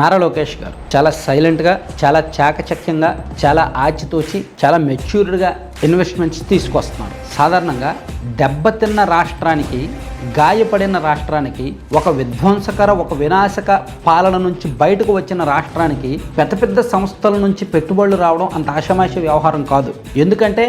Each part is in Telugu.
నారా లోకేష్ గారు చాలా సైలెంట్గా చాలా చాకచక్యంగా చాలా ఆచితూచి చాలా మెచ్యూర్డ్గా ఇన్వెస్ట్మెంట్స్ తీసుకొస్తున్నారు. సాధారణంగా దెబ్బతిన్న రాష్ట్రానికి గాయపడిన రాష్ట్రానికి ఒక విధ్వంసకర ఒక వినాశక పాలన నుంచి బయటకు వచ్చిన రాష్ట్రానికి పెద్ద పెద్ద సంస్థల నుంచి పెట్టుబడులు రావడం అంత ఆషమాష వ్యవహారం కాదు. ఎందుకంటే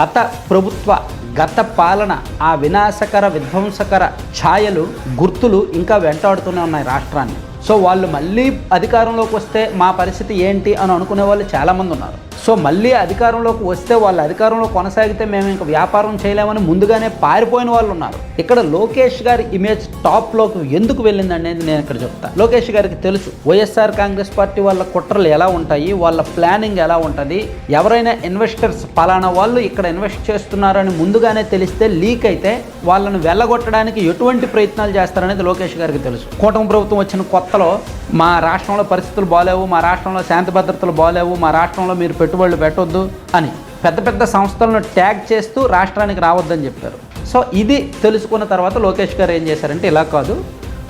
గత ప్రభుత్వ గత పాలన ఆ వినాశకర విధ్వంసకర ఛాయలు గుర్తులు ఇంకా వెంటాడుతూనే ఉన్నాయి రాష్ట్రాన్ని. సో వాళ్ళు మళ్ళీ అధికారంలోకి వస్తే మా పరిస్థితి ఏంటి అని అనుకునే వాళ్ళు చాలామంది ఉన్నారు. సో మళ్ళీ అధికారంలోకి వస్తే వాళ్ళు అధికారంలో కొనసాగితే మేము ఇంకా వ్యాపారం చేయలేమని ముందుగానే పారిపోయిన వాళ్ళు ఉన్నారు. ఇక్కడ లోకేష్ గారి ఇమేజ్ టాప్లోకి ఎందుకు వెళ్ళింది అనేది నేను ఇక్కడ చెప్తాను లోకేష్ గారికి తెలుసు వైఎస్ఆర్ కాంగ్రెస్ పార్టీ వాళ్ళ కుట్రలు ఎలా ఉంటాయి వాళ్ళ ప్లానింగ్ ఎలా ఉంటుంది ఎవరైనా ఇన్వెస్టర్స్ పలానా వాళ్ళు ఇక్కడ ఇన్వెస్ట్ చేస్తున్నారని ముందుగానే తెలిస్తే లీక్ అయితే వాళ్ళను వెళ్ళగొట్టడానికి ఎటువంటి ప్రయత్నాలు చేస్తారనేది లోకేష్ గారికి తెలుసు. కూటమి ప్రభుత్వం వచ్చిన కొత్తలో మా రాష్ట్రంలో పరిస్థితులు బాగాలేవు మా రాష్ట్రంలో శాంతి భద్రతలు బాగాలేవు మా రాష్ట్రంలో మీరు పెట్టుబడులు పెట్టొద్దు అని పెద్ద పెద్ద సంస్థలను ట్యాగ్ చేస్తూ రాష్ట్రానికి రావద్దని చెప్పారు. సో ఇది తెలుసుకున్న తర్వాత లోకేష్ గారు ఏం చేశారంటే ఇలా కాదు.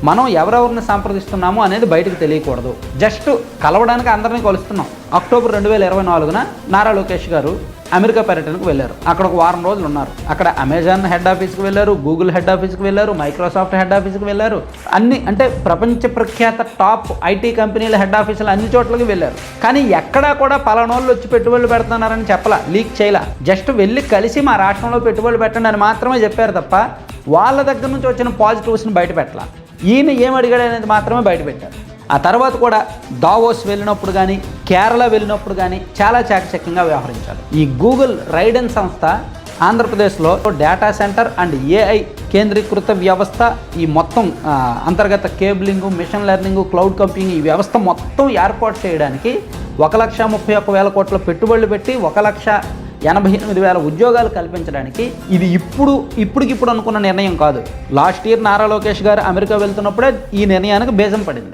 మనం ఎవరెవరిని సంప్రదిస్తున్నామో అనేది బయటకు తెలియకూడదు. జస్ట్ కలవడానికి అందరినీ కలుస్తున్నాం. అక్టోబర్ రెండు వేల ఇరవై నాలుగున నారా లోకేష్ గారు అమెరికా పర్యటనకు వెళ్ళారు. అక్కడ ఒక వారం రోజులు ఉన్నారు. అక్కడ అమెజాన్ హెడ్ ఆఫీస్కి వెళ్ళారు గూగుల్ హెడ్ ఆఫీస్కి వెళ్ళారు మైక్రోసాఫ్ట్ హెడ్ ఆఫీస్కి వెళ్ళారు. అన్ని అంటే ప్రపంచ ప్రఖ్యాత టాప్ ఐటీ కంపెనీల హెడ్ ఆఫీసులు అన్ని చోట్లకి వెళ్ళారు. కానీ ఎక్కడా కూడా పలానోళ్ళు వచ్చి పెట్టుబడులు పెడుతున్నారని చెప్పలా లీక్ చేయలా. జస్ట్ వెళ్ళి కలిసి మా రాష్ట్రంలో పెట్టుబడులు పెట్టండి అని మాత్రమే చెప్పారు తప్ప వాళ్ళ దగ్గర నుంచి వచ్చిన పాజిటివ్స్ని బయట పెట్టాల. ఈయన ఏమడిగాడనేది మాత్రమే బయటపెట్టారు ఆ తర్వాత కూడా దావోస్ వెళ్ళినప్పుడు కానీ కేరళ వెళ్ళినప్పుడు కానీ చాలా చాకచక్యంగా వ్యవహరించారు. ఈ గూగుల్ రైడెన్ సంస్థ ఆంధ్రప్రదేశ్లో డేటా సెంటర్ అండ్ ఏఐ కేంద్రీకృత వ్యవస్థ ఈ మొత్తం అంతర్గత cabling machine learning cloud computing ఈ వ్యవస్థ మొత్తం ఏర్పాటు చేయడానికి ఒక లక్ష ముప్పై ఒక్క వేల కోట్ల పెట్టుబడులు పెట్టి ఒక లక్ష ఎనభై ఎనిమిది వేల ఉద్యోగాలు కల్పించడానికి ఇది ఇప్పుడు ఇప్పటికిప్పుడు అనుకున్న నిర్ణయం కాదు. లాస్ట్ ఇయర్ నారా లోకేష్ గారు అమెరికా వెళ్తున్నప్పుడే ఈ నిర్ణయానికి బేజం పడింది.